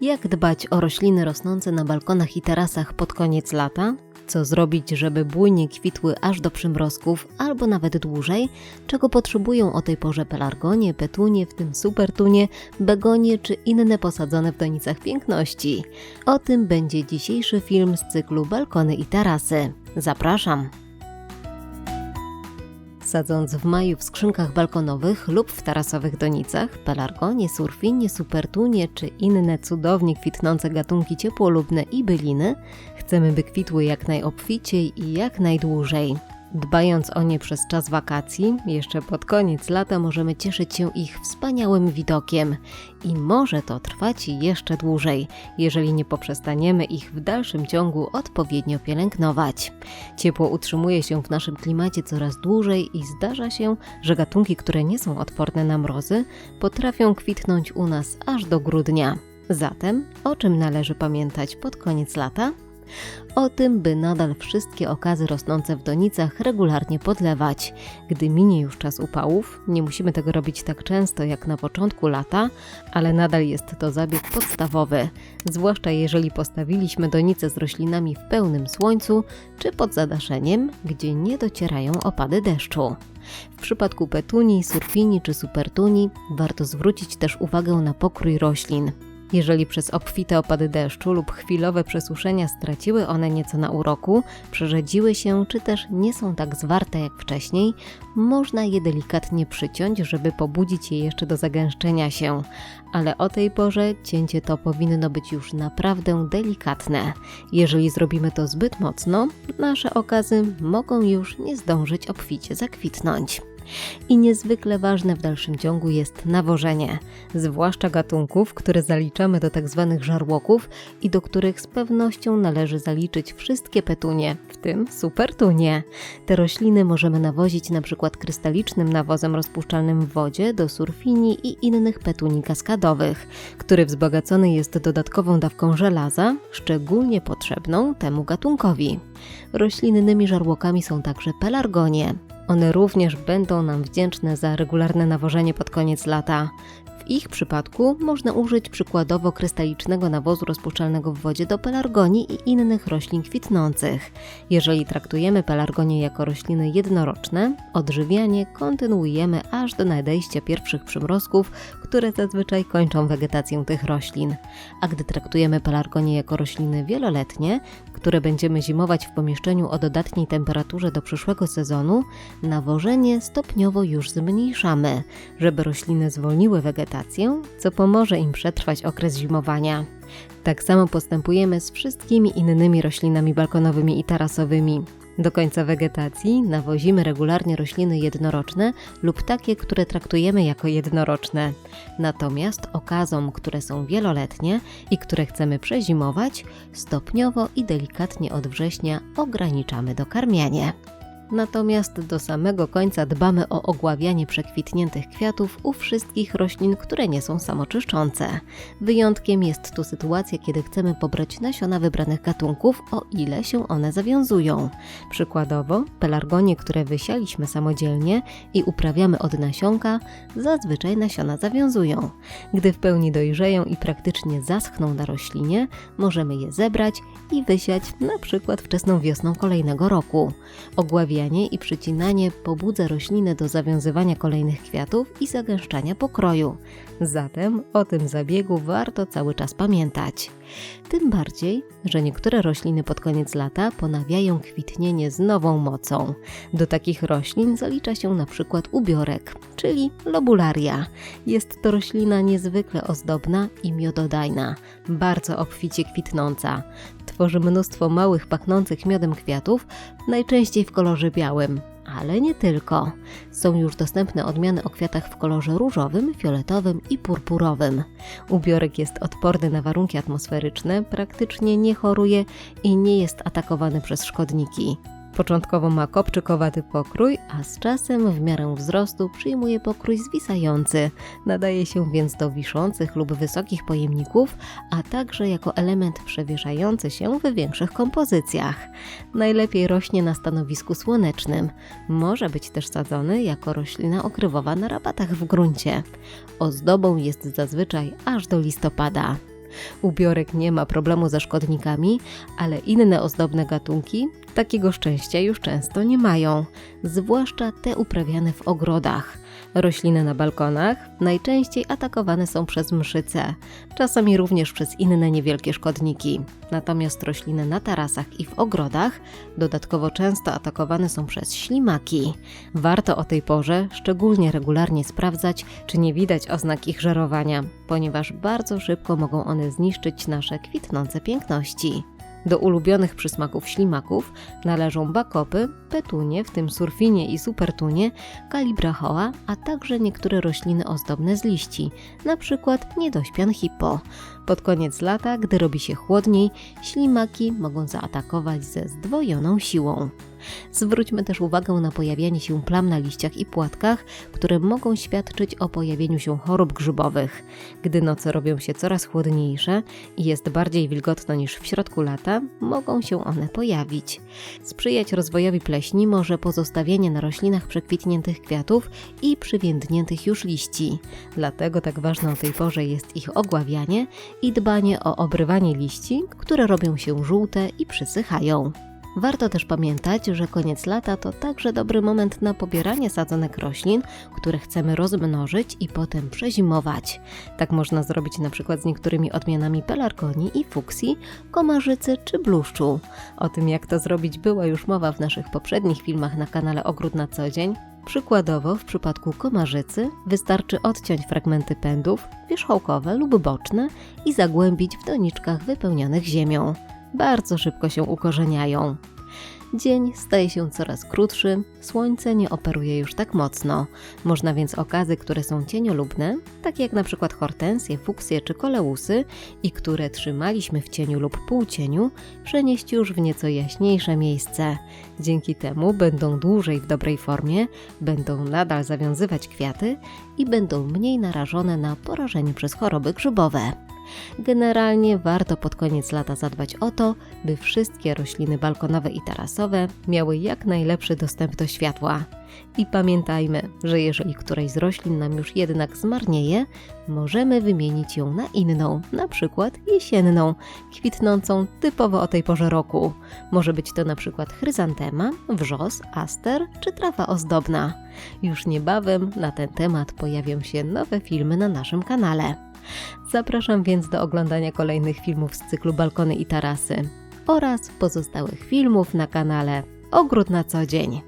Jak dbać o rośliny rosnące na balkonach i tarasach pod koniec lata? Co zrobić, żeby bujnie kwitły aż do przymrozków, albo nawet dłużej? Czego potrzebują o tej porze pelargonie, petunie, w tym supertunie, begonie czy inne posadzone w donicach piękności? O tym będzie dzisiejszy film z cyklu Balkony i tarasy. Zapraszam! Sadząc w maju w skrzynkach balkonowych lub w tarasowych donicach pelargonie, surfinie, supertunie czy inne cudownie kwitnące gatunki ciepłolubne i byliny, chcemy by kwitły jak najobficiej i jak najdłużej. Dbając o nie przez czas wakacji, jeszcze pod koniec lata możemy cieszyć się ich wspaniałym widokiem i może to trwać jeszcze dłużej, jeżeli nie poprzestaniemy ich w dalszym ciągu odpowiednio pielęgnować. Ciepło utrzymuje się w naszym klimacie coraz dłużej i zdarza się, że gatunki, które nie są odporne na mrozy, potrafią kwitnąć u nas aż do grudnia. Zatem, o czym należy pamiętać pod koniec lata? O tym, by nadal wszystkie okazy rosnące w donicach regularnie podlewać. Gdy minie już czas upałów, nie musimy tego robić tak często jak na początku lata, ale nadal jest to zabieg podstawowy, zwłaszcza jeżeli postawiliśmy donice z roślinami w pełnym słońcu czy pod zadaszeniem, gdzie nie docierają opady deszczu. W przypadku petuni, surfini czy supertuni warto zwrócić też uwagę na pokrój roślin. Jeżeli przez obfite opady deszczu lub chwilowe przesuszenia straciły one nieco na uroku, przerzedziły się czy też nie są tak zwarte jak wcześniej, można je delikatnie przyciąć, żeby pobudzić je jeszcze do zagęszczenia się. Ale o tej porze cięcie to powinno być już naprawdę delikatne. Jeżeli zrobimy to zbyt mocno, nasze okazy mogą już nie zdążyć obficie zakwitnąć. I niezwykle ważne w dalszym ciągu jest nawożenie, zwłaszcza gatunków, które zaliczamy do tzw. Tak żarłoków i do których z pewnością należy zaliczyć wszystkie petunie, w tym supertunie. Te rośliny możemy nawozić np. krystalicznym nawozem rozpuszczalnym w wodzie do surfini i innych petuni kaskadowych, który wzbogacony jest dodatkową dawką żelaza, szczególnie potrzebną temu gatunkowi. Roślinnymi żarłokami są także pelargonie, one również będą nam wdzięczne za regularne nawożenie pod koniec lata. W ich przypadku można użyć przykładowo krystalicznego nawozu rozpuszczalnego w wodzie do pelargonii i innych roślin kwitnących. Jeżeli traktujemy pelargonię jako rośliny jednoroczne, odżywianie kontynuujemy aż do nadejścia pierwszych przymrozków, które zazwyczaj kończą wegetację tych roślin. A gdy traktujemy pelargonię jako rośliny wieloletnie, które będziemy zimować w pomieszczeniu o dodatniej temperaturze do przyszłego sezonu, nawożenie stopniowo już zmniejszamy, żeby rośliny zwolniły wegetację, co pomoże im przetrwać okres zimowania. Tak samo postępujemy z wszystkimi innymi roślinami balkonowymi i tarasowymi. Do końca wegetacji nawozimy regularnie rośliny jednoroczne lub takie, które traktujemy jako jednoroczne. Natomiast okazom, które są wieloletnie i które chcemy przezimować, stopniowo i delikatnie od września ograniczamy dokarmianie. Natomiast do samego końca dbamy o ogławianie przekwitniętych kwiatów u wszystkich roślin, które nie są samoczyszczące. Wyjątkiem jest tu sytuacja, kiedy chcemy pobrać nasiona wybranych gatunków, o ile się one zawiązują. Przykładowo, pelargonie, które wysialiśmy samodzielnie i uprawiamy od nasionka, zazwyczaj nasiona zawiązują. Gdy w pełni dojrzeją i praktycznie zaschną na roślinie, możemy je zebrać i wysiać na przykład wczesną wiosną kolejnego roku. Ogławianie I przycinanie pobudza rośliny do zawiązywania kolejnych kwiatów i zagęszczania pokroju. Zatem o tym zabiegu warto cały czas pamiętać. Tym bardziej, że niektóre rośliny pod koniec lata ponawiają kwitnienie z nową mocą. Do takich roślin zalicza się na przykład ubiorek, czyli lobularia. Jest to roślina niezwykle ozdobna i miododajna, bardzo obficie kwitnąca tworzy mnóstwo małych, pachnących miodem kwiatów, najczęściej w kolorze białym. Ale nie tylko. Są już dostępne odmiany o kwiatach w kolorze różowym, fioletowym i purpurowym. Ubiorek jest odporny na warunki atmosferyczne, praktycznie nie choruje i nie jest atakowany przez szkodniki. Początkowo ma kopczykowaty pokrój, a z czasem w miarę wzrostu przyjmuje pokrój zwisający. Nadaje się więc do wiszących lub wysokich pojemników, a także jako element przewieszający się w większych kompozycjach. Najlepiej rośnie na stanowisku słonecznym. Może być też sadzony jako roślina okrywowa na rabatach w gruncie. Ozdobą jest zazwyczaj aż do listopada. Ubiorek nie ma problemu ze szkodnikami, ale inne ozdobne gatunki takiego szczęścia już często nie mają, zwłaszcza te uprawiane w ogrodach. Rośliny na balkonach najczęściej atakowane są przez mszyce, czasami również przez inne niewielkie szkodniki. Natomiast rośliny na tarasach i w ogrodach dodatkowo często atakowane są przez ślimaki. Warto o tej porze szczególnie regularnie sprawdzać, czy nie widać oznak ich żerowania, ponieważ bardzo szybko mogą one zniszczyć nasze kwitnące piękności. Do ulubionych przysmaków ślimaków należą bakopy, petunie, w tym surfinie i supertunie, kalibrachoa, a także niektóre rośliny ozdobne z liści, przykład niedośpian hippo. Pod koniec lata, gdy robi się chłodniej, ślimaki mogą zaatakować ze zdwojoną siłą. Zwróćmy też uwagę na pojawianie się plam na liściach i płatkach, które mogą świadczyć o pojawieniu się chorób grzybowych. Gdy noce robią się coraz chłodniejsze i jest bardziej wilgotno niż w środku lata, mogą się one pojawić. Sprzyjać rozwojowi pleśni może pozostawienie na roślinach przekwitniętych kwiatów i przywiędniętych już liści. Dlatego tak ważne o tej porze jest ich ogławianie i dbanie o obrywanie liści, które robią się żółte i przysychają. Warto też pamiętać, że koniec lata to także dobry moment na pobieranie sadzonek roślin, które chcemy rozmnożyć i potem przezimować. Tak można zrobić na przykład z niektórymi odmianami pelargonii i fuksji, komarzycy czy bluszczu. O tym jak to zrobić była już mowa w naszych poprzednich filmach na kanale Ogród na co dzień. Przykładowo w przypadku komarzycy wystarczy odciąć fragmenty pędów, wierzchołkowe lub boczne i zagłębić w doniczkach wypełnionych ziemią bardzo szybko się ukorzeniają. Dzień staje się coraz krótszy, słońce nie operuje już tak mocno. Można więc okazy, które są cieniolubne, takie jak przykład hortensje, fuksje czy koleusy i które trzymaliśmy w cieniu lub półcieniu, przenieść już w nieco jaśniejsze miejsce. Dzięki temu będą dłużej w dobrej formie, będą nadal zawiązywać kwiaty i będą mniej narażone na porażenie przez choroby grzybowe. Generalnie warto pod koniec lata zadbać o to, by wszystkie rośliny balkonowe i tarasowe miały jak najlepszy dostęp do światła. I pamiętajmy, że jeżeli któraś z roślin nam już jednak zmarnieje, możemy wymienić ją na inną, na przykład jesienną, kwitnącą typowo o tej porze roku. Może być to na przykład chryzantema, wrzos, aster czy trawa ozdobna. Już niebawem na ten temat pojawią się nowe filmy na naszym kanale. Zapraszam więc do oglądania kolejnych filmów z cyklu Balkony i Tarasy oraz pozostałych filmów na kanale Ogród na co dzień.